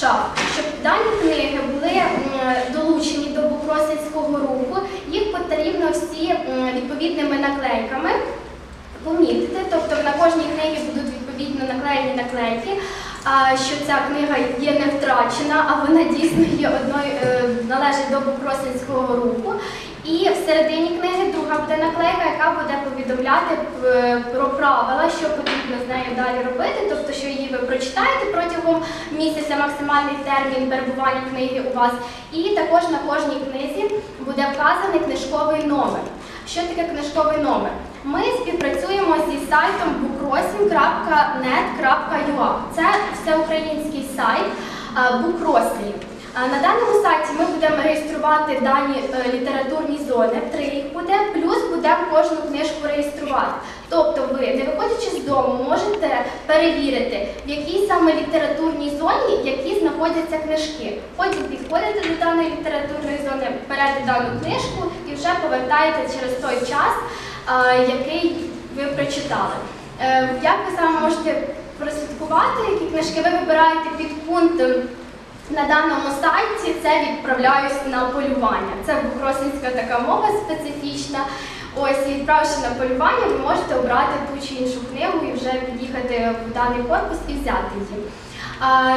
шаф, щоб дані книги були долучені до Букросинського руху, їх потрібно всі відповідними наклейками помітити. Тобто на кожній книгі будуть відповідно наклеєні наклейки, що ця книга є не втрачена, а вона дійсно є одною, е, належить до Букросинського руху. І всередині книги друга буде наклейка, яка буде повідомляти е, про правила, що потрібно з нею далі робити, тобто, що її ви прочитаєте протягом місяця, максимальний термін перебування книги у вас. І також на кожній книзі буде вказаний книжковий номер. Що таке книжковий номер? Ми співпрацюємо зі сайтом bookrossing.net.ua. Це всеукраїнський сайт Букрослі. На даному сайті ми будемо реєструвати дані е, літературні зони, три їх буде, плюс будемо кожну книжку реєструвати. Тобто ви, дому, можете перевірити, в якій саме літературній зоні які знаходяться книжки. Потім підходите до даної літературної зони, берете дану книжку і вже повертаєте через той час, який ви прочитали. Е, Як ви саме можете прослідкувати, які книжки ви вибираєте під пунктом на даному сайті це відправляюсь на полювання. Це букросинська така мова специфічна. Ось і відправивши на полювання, ви можете обрати ту чи іншу книгу і вже під'їхати в даний корпус і взяти її. А,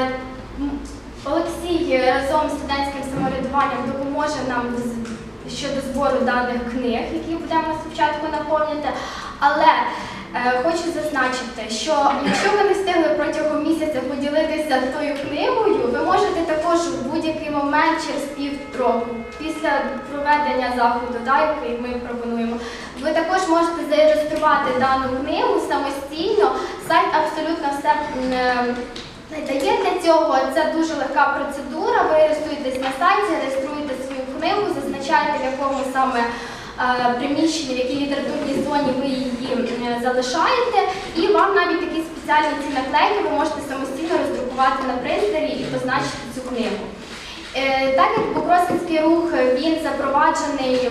Олексій разом з студентським самоврядуванням допоможе нам щодо збору даних книг, які будемо спочатку наповнити. Але е, хочу зазначити, що якщо ви не встигли протягом місяця поділитися тою книгою, можете також в будь-який момент через півроку, після проведення заходу, який ми пропонуємо, ви також можете зареєструвати дану книгу самостійно. Сайт абсолютно все. е, Дає для цього це дуже легка процедура. Ви реєструєтесь на сайті, реєструєте свою книгу, зазначаєте, в якому саме е, приміщенні, в якій літературній зоні ви її залишаєте, і вам навіть такі спеціальні ці наклейки ви можете самостійно роздрукувати на принтері і позначити цю книгу. Е, Так як Покросинський рух е, він запроваджений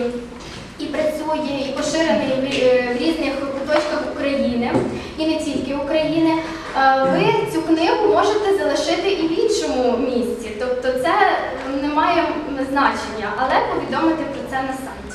і працює, і поширений в, е, різних куточках України, і не тільки України, ви цю книгу можете залишити і в іншому місці. Тобто це не має значення, але повідомити про це на сайті.